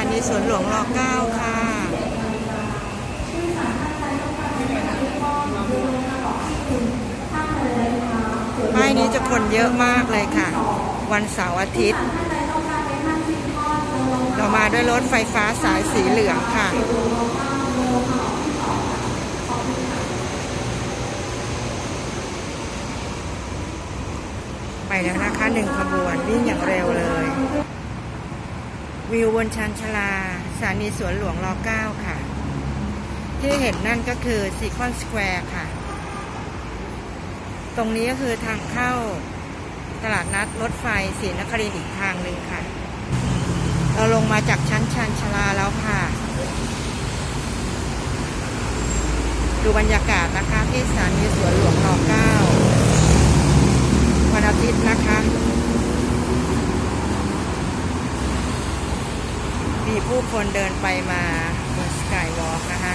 านีสวนหลวงรเก้าค่ะ ป้ายนี้จะคนเยอะมากเลยค่ะ วันเสาร์อาทิตย์ เรามาด้วยรถไฟฟ้าสายสีเหลืองค่ะไปแล้วนะคะหนึ่งขบวนวิ่งอย่างเร็วเลย วิวบนชันชลาสถานีสวนหลวงร9ค่ะ ที่เห็นนั่นก็คือซีคอนสแควร์ค่ะ ตรงนี้ก็คือทางเข้าตลาดนัดรถไฟศรีนครินทร์อีกทางหนึ่งค่ะ เราลงมาจากชั้นชันชลาแล้วค่ะ ดูบรรยากาศนะคะที่สถานีสวนหลวงร9วันอาทิตย์นะคะ มีผู้ คนเดินไปมาบนสกายวอล์กนะคะ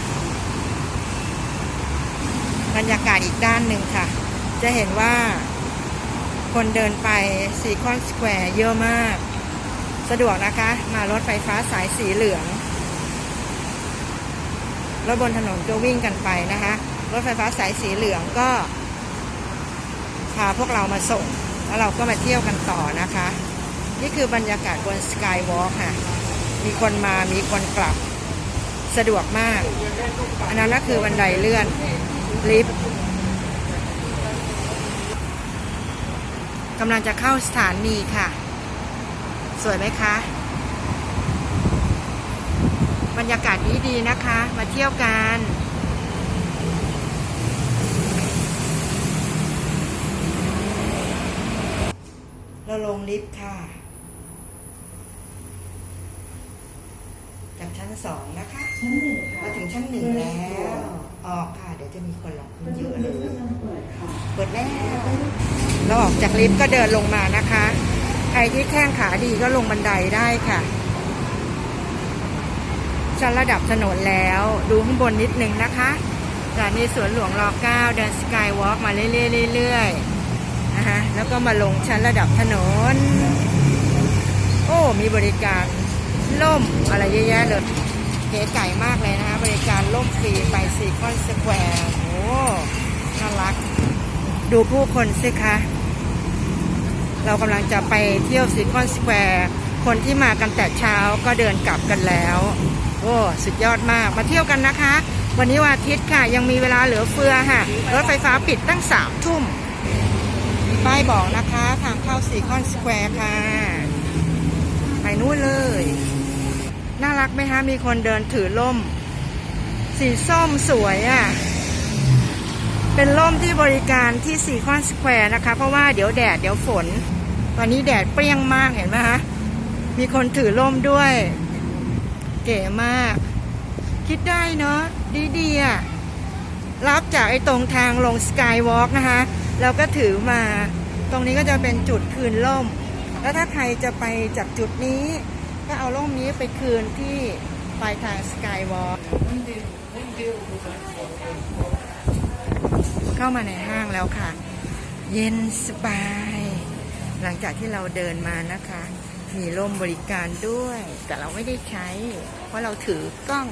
บรรยากาศอีกด้านหนึ่งค่ะ จะเห็นว่าคนเดินไปซีคอนสแควร์เยอะมาก สะดวกนะคะ มารถไฟฟ้าสายสีเหลือง รถบนถนนก็วิ่งกันไปนะคะ รถไฟฟ้าสายสีเหลืองก็พาพวกเรามาส่ง แล้วเราก็มาเที่ยวกันต่อนะคะ นี่คือบรรยากาศบนสกายวอล์กค่ะ มีคนมามีคนกลับ สะดวกมาก อันนั้นก็คือบันไดเลื่อน ลิฟต์กำลังจะเข้าสถานีค่ะ สวยไหมคะ บรรยากาศนี้ดีนะคะ มาเที่ยวกันเราลงลิฟต์ค่ะ จาก ชั้นสองนะคะ ชั้นหนึ่งค่ะมาถึงชั้นหนึ่งแล้ว ออกค่ะ เดี๋ยวจะมีคนหลอกขึ้นเยอะเลยเปิดค่ะเปิดแล้วเราออกจากลิฟต์ก็เดินลงมานะคะ ใครที่แข้งขาดีก็ลงบันไดได้ค่ะ ชั้นระดับถนนแล้ว ดูข้างบนนิดนึงนะคะสถานีสวนหลวงรอเก้าเดินสกายวอล์กมาเรื่อยๆเรื่อยๆนะคะแล้วก็มาลงชั้นระดับถนน โอ้ มีบริการ ล่มอะไรเยอะแยะเลยเก๋ไก่มากเลยนะคะบริการล่มฟรีไปซีคอนสแควร์โอ้น่ารัก ดูผู้คนสิคะ เรากำลังจะไปเที่ยวซีคอนสแควร์คนที่มากันแต่เช้าก็เดินกลับกันแล้ว โอ้สุดยอดมากมาเที่ยวกันนะคะ วันนี้วันอาทิตย์ค่ะ ยังมีเวลาเหลือเฟือค่ะรถไฟฟ้าปิดตั้งสามทุ่มป้ายบอกนะคะ ทางเข้าซีคอนสแควร์ค่ะ ไปนู่นเลย น่ารักไหมคะมีคนเดินถือล่ม สีส้มสวยอะ่ะ เป็นล่มที่บริการที่ซีคอนสแควร์นะคะ เพราะว่าเดี๋ยวแดดเดี๋ยวฝน ตอนนี้แดดเปรี้ยงมากเห็นไหมคะมีคนถือล่มด้วย เก๋มาก คิดได้เนาะดีๆอะ รับจากไอ้ตรงทางลงสกายวอล์กนะคะแล้วก็ถือมา ตรงนี้ก็จะเป็นจุดคืนล่ม แล้วถ้าใครจะไปจากจุดนี้ ก็เอาล่มนี้ไปคืนที่ปลายทางสกายวอล์กเข้ามาในห้างแล้วค่ะ เย็นสบาย หลังจากที่เราเดินมานะคะ มีร่มบริการด้วย แต่เราไม่ได้ใช้ เพราะเราถือกล้อง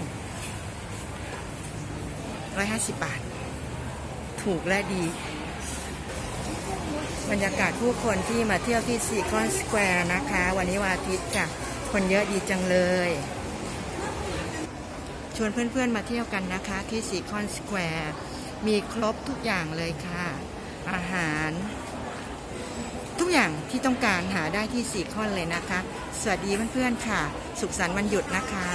150 บาท ถูกและดีบรรยากาศผู้คนที่มาเที่ยวที่ซีคอนสแควร์นะคะ วันนี้วันอาทิตย์จ้ะ คนเยอะดีจังเลย ชวนเพื่อนๆมาเที่ยวกันนะคะที่ซีคอนสแควร์มีครบทุกอย่างเลยค่ะ อาหาร ทุกอย่างที่ต้องการหาได้ที่ซีคอนเลยนะคะ สวัสดีเพื่อนๆค่ะ สุขสันต์วันหยุดนะคะ